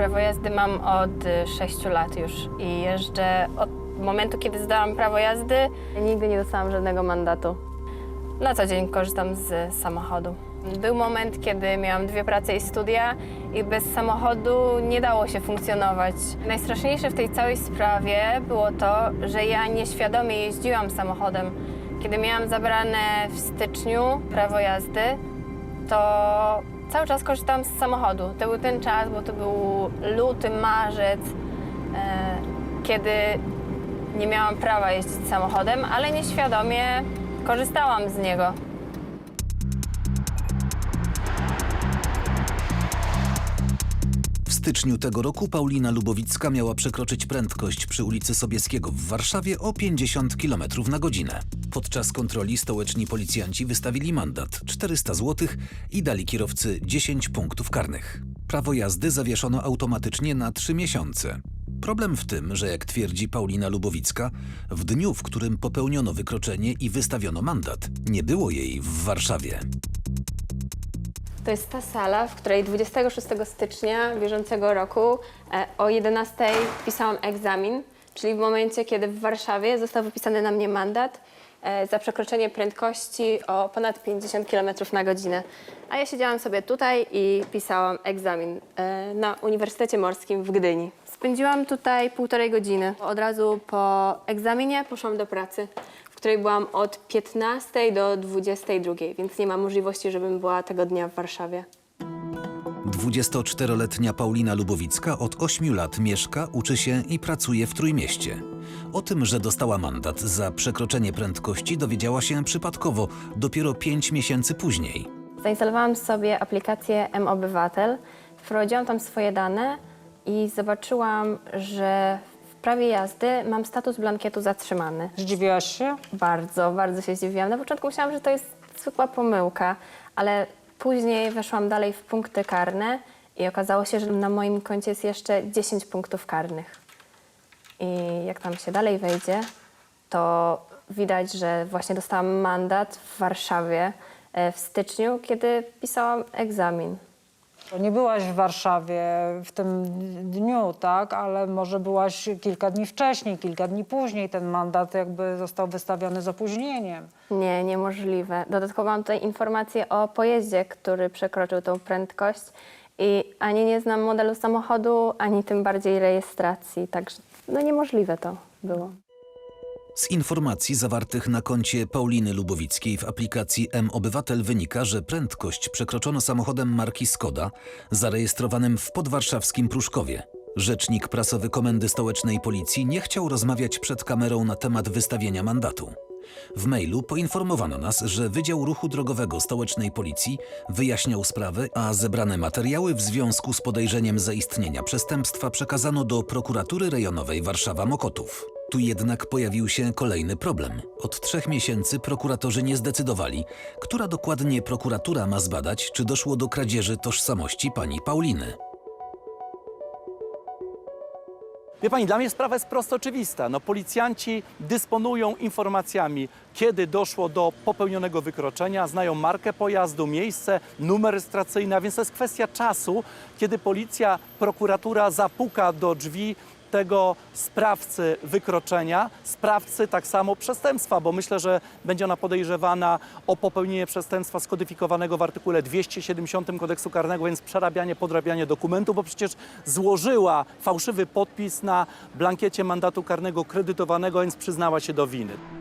Prawo jazdy mam od 6 lat już i jeżdżę od momentu, kiedy zdałam prawo jazdy. Nigdy nie dostałam żadnego mandatu. Na co dzień korzystam z samochodu. Był moment, kiedy miałam dwie prace i studia i bez samochodu nie dało się funkcjonować. Najstraszniejsze w tej całej sprawie było to, że ja nieświadomie jeździłam samochodem. Kiedy miałam zabrane w styczniu prawo jazdy, to cały czas korzystałam z samochodu. To był ten czas, bo to był luty, marzec, e, kiedy nie miałam prawa jeździć samochodem, ale nieświadomie korzystałam z niego. Styczniu tego roku Paulina Lubowicka miała przekroczyć prędkość przy ulicy Sobieskiego w Warszawie o 50 km na godzinę. Podczas kontroli stołeczni policjanci wystawili mandat 400 zł i dali kierowcy 10 punktów karnych. Prawo jazdy zawieszono automatycznie na 3 miesiące. Problem w tym, że jak twierdzi Paulina Lubowicka, w dniu, w którym popełniono wykroczenie i wystawiono mandat, nie było jej w Warszawie. To jest ta sala, w której 26 stycznia bieżącego roku e, o 11 pisałam egzamin, czyli w momencie, kiedy w Warszawie został wypisany na mnie mandat e, za przekroczenie prędkości o ponad 50 km na godzinę. A ja siedziałam sobie tutaj i pisałam egzamin e, na Uniwersytecie Morskim w Gdyni. Spędziłam tutaj półtorej godziny. Od razu po egzaminie poszłam do pracy, której byłam od 15 do 22, więc nie ma możliwości, żebym była tego dnia w Warszawie. 24-letnia Paulina Lubowicka od 8 lat mieszka, uczy się i pracuje w Trójmieście. O tym, że dostała mandat za przekroczenie prędkości dowiedziała się przypadkowo dopiero 5 miesięcy później. Zainstalowałam sobie aplikację M-Obywatel, wprowadziłam tam swoje dane i zobaczyłam, że w prawie jazdy mam status blankietu zatrzymany. Zdziwiłaś się? Bardzo, bardzo się zdziwiłam. Na początku myślałam, że to jest zwykła pomyłka, ale później weszłam dalej w punkty karne i okazało się, że na moim koncie jest jeszcze 10 punktów karnych. I jak tam się dalej wejdzie, to widać, że właśnie dostałam mandat w Warszawie e, w styczniu, kiedy pisałam egzamin. Nie byłaś w Warszawie w tym dniu, tak? Ale może byłaś kilka dni wcześniej, kilka dni później. Ten mandat jakby został wystawiony z opóźnieniem. Nie, niemożliwe. Dodatkowo mam tutaj informację o pojeździe, który przekroczył tą prędkość i ani nie znam modelu samochodu, ani tym bardziej rejestracji, także no niemożliwe to było. Z informacji zawartych na koncie Pauliny Lubowickiej w aplikacji M-Obywatel wynika, że prędkość przekroczono samochodem marki Skoda, zarejestrowanym w podwarszawskim Pruszkowie. Rzecznik prasowy Komendy Stołecznej Policji nie chciał rozmawiać przed kamerą na temat wystawienia mandatu. W mailu poinformowano nas, że Wydział Ruchu Drogowego Stołecznej Policji wyjaśniał sprawę, a zebrane materiały w związku z podejrzeniem zaistnienia przestępstwa przekazano do Prokuratury Rejonowej Warszawa-Mokotów. Tu jednak pojawił się kolejny problem. Od trzech miesięcy prokuratorzy nie zdecydowali, która dokładnie prokuratura ma zbadać, czy doszło do kradzieży tożsamości pani Pauliny. Wie pani, dla mnie sprawa jest prosto oczywista. No, policjanci dysponują informacjami, kiedy doszło do popełnionego wykroczenia, znają markę pojazdu, miejsce, numer rejestracyjny, a więc to jest kwestia czasu, kiedy policja, prokuratura zapuka do drzwi tego sprawcy wykroczenia, sprawcy tak samo przestępstwa, bo myślę, że będzie ona podejrzewana o popełnienie przestępstwa skodyfikowanego w artykule 270 kodeksu karnego, więc przerabianie, podrabianie dokumentu, bo przecież złożyła fałszywy podpis na blankiecie mandatu karnego kredytowanego, więc przyznała się do winy.